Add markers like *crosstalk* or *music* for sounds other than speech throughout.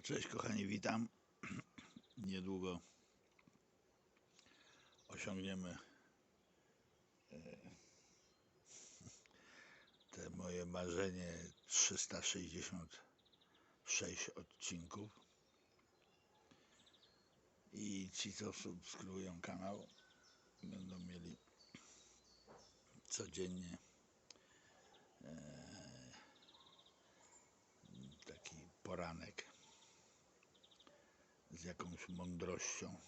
No Cześć kochani, witam. Niedługo osiągniemy e, te moje marzenie 366 odcinków. I ci, co subskrybują kanał, będą mieli codziennie e, taki poranek z jakąś mądrością,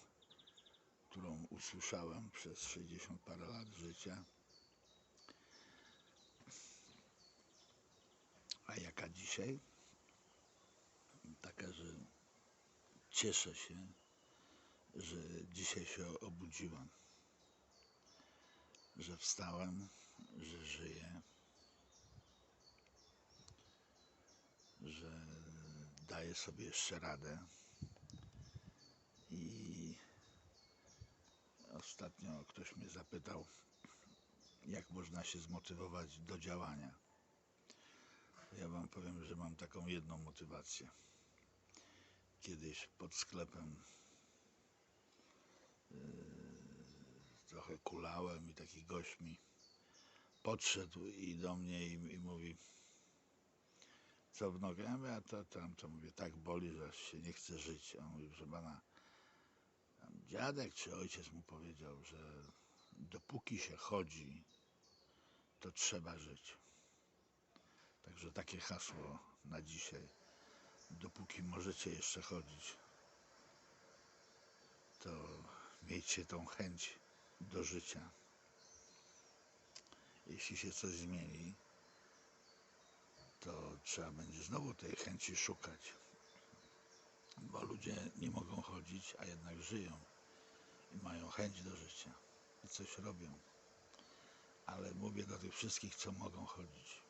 którą usłyszałem przez 60 parę lat życia. A jaka dzisiaj? Taka, że cieszę się, że dzisiaj się obudziłem, że wstałem, że żyję, że daję sobie jeszcze radę. I ostatnio ktoś mnie zapytał, jak można się zmotywować do działania. Ja Wam powiem, że mam taką jedną motywację. Kiedyś pod sklepem yy, trochę kulałem i taki gość mi podszedł i do mnie i, i mówi co w nogę? Ja mówię, a to tam, to mówię, tak boli, że się nie chce żyć. A on mówi, proszę pana, dziadek czy ojciec mu powiedział, że dopóki się chodzi, to trzeba żyć. Także takie hasło na dzisiaj. Dopóki możecie jeszcze chodzić, to miejcie tą chęć do życia. Jeśli się coś zmieni, to trzeba będzie znowu tej chęci szukać. Bo ludzie nie mogą chodzić, a jednak żyją i mają chęć do życia i coś robią. Ale mówię do tych wszystkich, co mogą chodzić.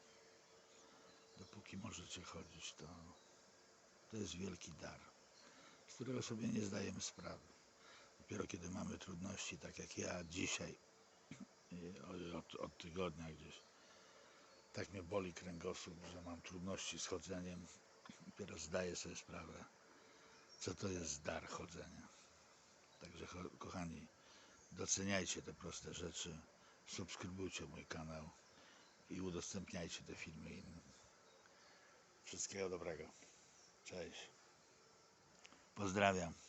Dopóki możecie chodzić, to, to jest wielki dar, z którego sobie nie zdajemy sprawy. Dopiero kiedy mamy trudności, tak jak ja dzisiaj, *clears throat* od, od tygodnia gdzieś, tak mnie boli kręgosłup, że mam trudności z chodzeniem. Dopiero zdaję sobie sprawę, co to jest dar chodzenia. Także kochani, doceniajcie te proste rzeczy, subskrybujcie mój kanał i udostępniajcie te filmy innym. Wszystkiego dobrego. Cześć. Pozdrawiam.